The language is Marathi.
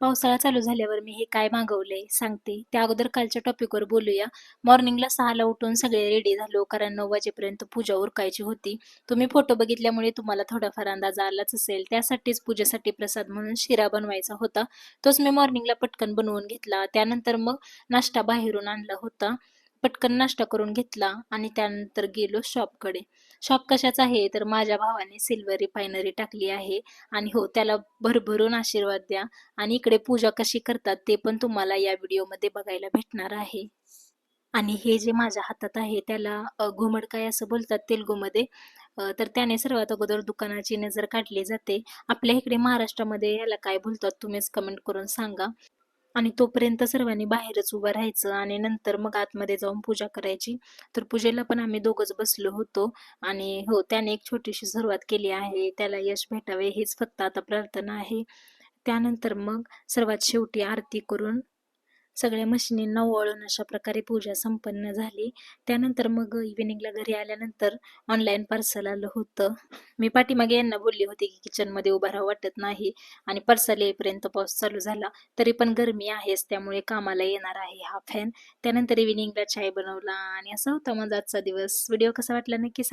पावसाळा चालू झाल्यावर मी हे काय मागवले सांगते. त्या अगोदर कालच्या टॉपिकवर बोलूया. मॉर्निंगला सहाला उठून सगळे रेडी झालो कारण नऊ वाजेपर्यंत पूजा उरकायची होती. तुम्ही फोटो बघितल्यामुळे तुम्हाला थोडाफार अंदाज आलाच असेल. त्यासाठीच पूजेसाठी प्रसाद म्हणून शिरा बनवायचा होता. तोच मी मॉर्निंगला पटकन बनवून घेतला. त्यानंतर मग नाश्ता बाहेरून आणला होता. पटकन नाश्ता करून घेतला आणि त्यानंतर गेलो शॉपकडे शॉप कशाचा आहे? तर माझ्या भावाने सिल्वर रिफायनरी टाकली आहे आणि हो त्याला भरभरून आशीर्वाद द्या आणि इकडे पूजा कशी करतात ते पण तुम्हाला या व्हिडिओमध्ये बघायला भेटणार आहे. आणि हे जे माझ्या हातात आहे त्याला घुमडकाय घुमड काय असं बोलतात तेलगूमध्ये? तर त्याने सर्वात अगोदर दुकानाची नजर काढली जाते. आपल्या इकडे महाराष्ट्रामध्ये याला काय बोलतात तुम्हीच कमेंट करून सांगा. आणि तोपर्यंत सर्वांनी बाहेरच उभं राहायचं आणि नंतर मग आतमध्ये जाऊन पूजा करायची. तर पूजेला पण आम्ही दोघंच बसलो होतो आणि हो त्याने एक छोटीशी सुरुवात केली आहे. त्याला यश भेटावे हेच फक्त आता प्रार्थना आहे. त्यानंतर मग सर्वात शेवटी आरती करून सगळ्या मशिनींना वळून अशा प्रकारे पूजा संपन्न झाली. त्यानंतर मग इव्हिनिंगला घरी आल्यानंतर ऑनलाईन पार्सल आलं होतं. मी पाठीमागे यांना बोलली होती की किचनमध्ये उभा राहा वाटत नाही आणि पार्सल येईपर्यंत पाऊस चालू झाला. तरी पण गरमी आहेच त्यामुळे कामाला येणार आहे हा फॅन त्यानंतर इव्हिनिंगला चाय बनवला आणि असा होता माझा आजचा दिवस. व्हिडिओ कसा वाटला नक्की